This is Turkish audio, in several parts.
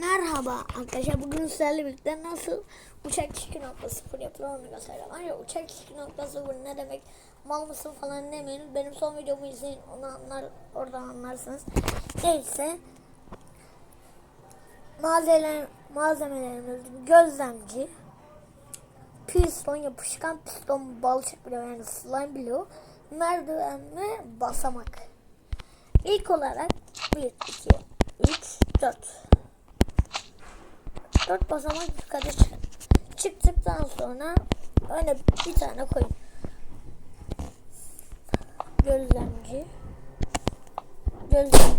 Merhaba arkadaşlar bugün sizlerle birlikte nasıl uçak 2.0 yapılır onu göstereceğim. Ayrıca uçak 2.0 ne demek mal mısın falan demeyin. Benim son videomu izleyin onu anlar oradan anlarsınız. Neyse malzemeler, malzemelerimiz gözlemci piston yapışkan piston balçık bloğu yani slime bloğu merdiven ve basamak. İlk olarak 1, 2, 3, 4 Dört basamak yukarı çıkın. Çıktıktan sonra öne bir tane koyun. Gözlemci. Gözlem.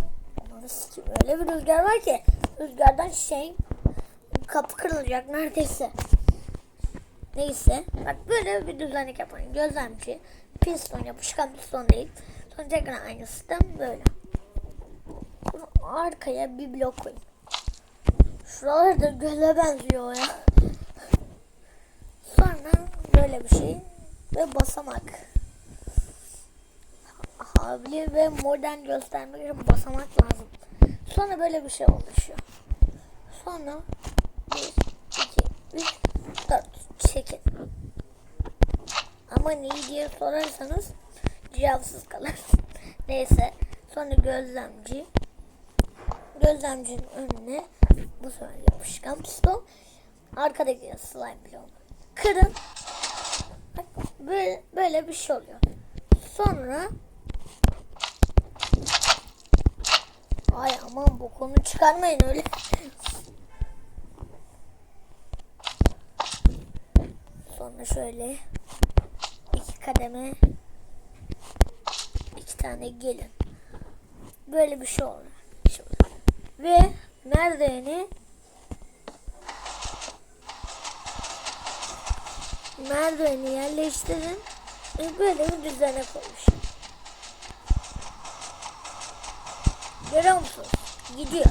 Aman sikim, Öyle bir rüzgar var ki rüzgardan şey kapı kırılacak neredeyse. Neyse. Bak böyle bir düzenlik yapın. Gözlemci. Piston yapışkan piston değil. Sonra tekrar aynı sistem böyle. Bunu arkaya bir blok koyun. Şuralar da göze benziyor ya. Sonra böyle bir şey ve basamak. Havli ve modern göstermek için basamak lazım. Sonra böyle bir şey oluşuyor. Sonra 1, 2, 3, 4 çekin. Ama neyi diye sorarsanız cevapsız kalır. Neyse. Sonra gözlemci. Gözlemcinin önüne bu sefer yapışkan piston. Arkadaki slime bloğunu kırın. Bak böyle, böyle bir şey oluyor. Sonra Ay aman bu konu çıkarmayın öyle. Sonra şöyle iki kademe iki tane gelin. Böyle bir şey. Şöyle. Ve merdiveni merdiveni yerleştirin ve bir düzene koymuş. Görüyor musunuz? Gidiyor.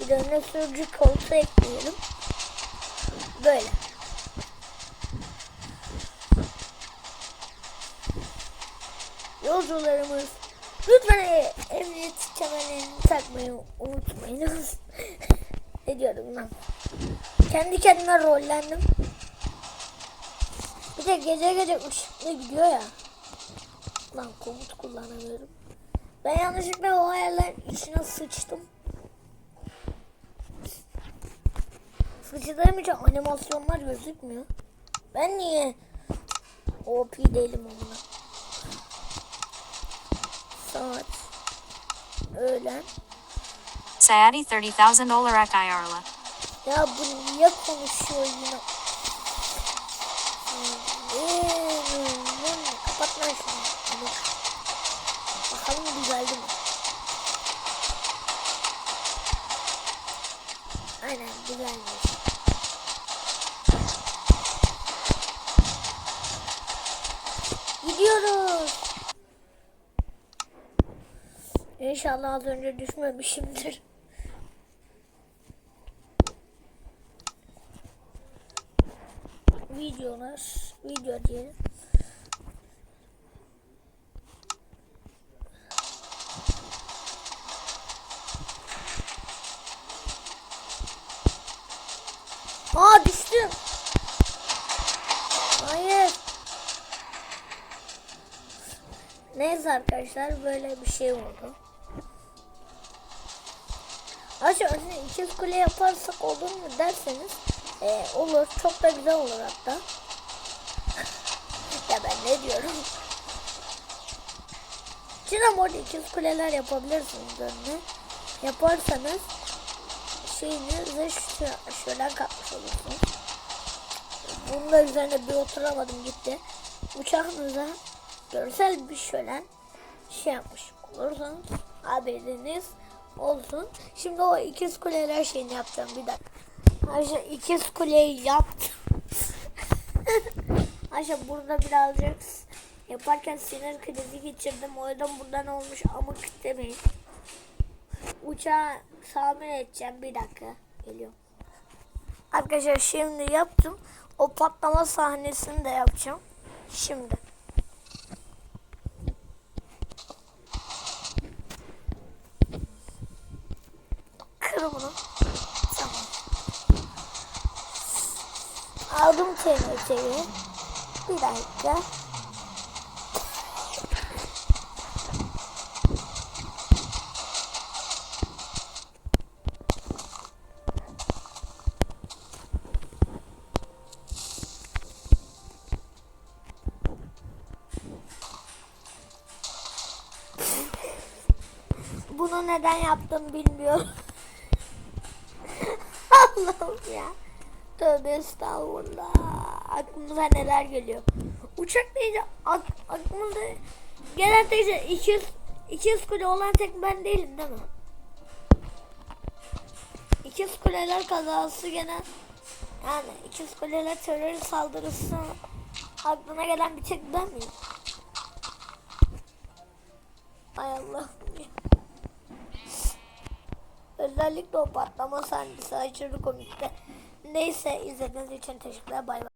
Bir de önüne sürücü koltuğu ekleyelim. Böyle. Yolcularımız lütfen e- emniyet kemerini takmayı unutmayınız. ne diyordum lan? Kendi kendime rollendim. Bir de gece gece ışıklı gidiyor ya. Lan komut kullanamıyorum. Ben yanlışlıkla o ayarların içine sıçtım. Sıçtığım için animasyonlar gözükmüyor. Ben niye OP değilim onunla? Saat. Öğlen. Sayadi 30,000 olarak ayarla. Ya bu niye konuşuyor yine? Hmm, Kapat lan şunu. Bakalım düzeldi mi? Aynen düzelmiş. Gidiyoruz. İnşallah az önce düşmemişimdir. videolar video diyelim. Aa düştüm. Hayır. Neyse arkadaşlar böyle bir şey oldu. Aşağı ikiz kule yaparsak olur mu derseniz ee, olur. Çok da güzel olur hatta. ya ben ne diyorum. Çinem orada ikiz kuleler yapabilirsiniz önüne. Yaparsanız şeyinizi şöyle katmış olursunuz. Bunun da üzerine bir oturamadım gitti. Uçağınıza görsel bir şölen şey yapmış olursanız haberiniz olsun. Şimdi o ikiz kuleler şeyini yapacağım bir dakika. Ayşe ikiz kuleyi yaptım. Ayşe burada birazcık yaparken sinir krizi geçirdim. O yüzden buradan olmuş ama demeyin. Uçağı tamir edeceğim. Bir dakika. Geliyorum. Arkadaşlar şimdi yaptım. O patlama sahnesini de yapacağım. Şimdi. Alıyorum bunu. Tamam. Aldım çevireceği. Bir dakika. bunu neden yaptım bilmiyorum. Allah'ım ya. Tövbe estağfurullah. Aklımıza neler geliyor. Uçak deyince ak aklımıza gelen teyze 200 200 kule olan tek ben değilim değil mi? 200 kuleler kazası gene yani 200 kuleler terör saldırısı aklına gelen bir tek ben miyim? Ay Allah'ım ya. Özellikle o patlama sahnesi aşırı komikti. Neyse izlediğiniz için teşekkürler. Bay bay.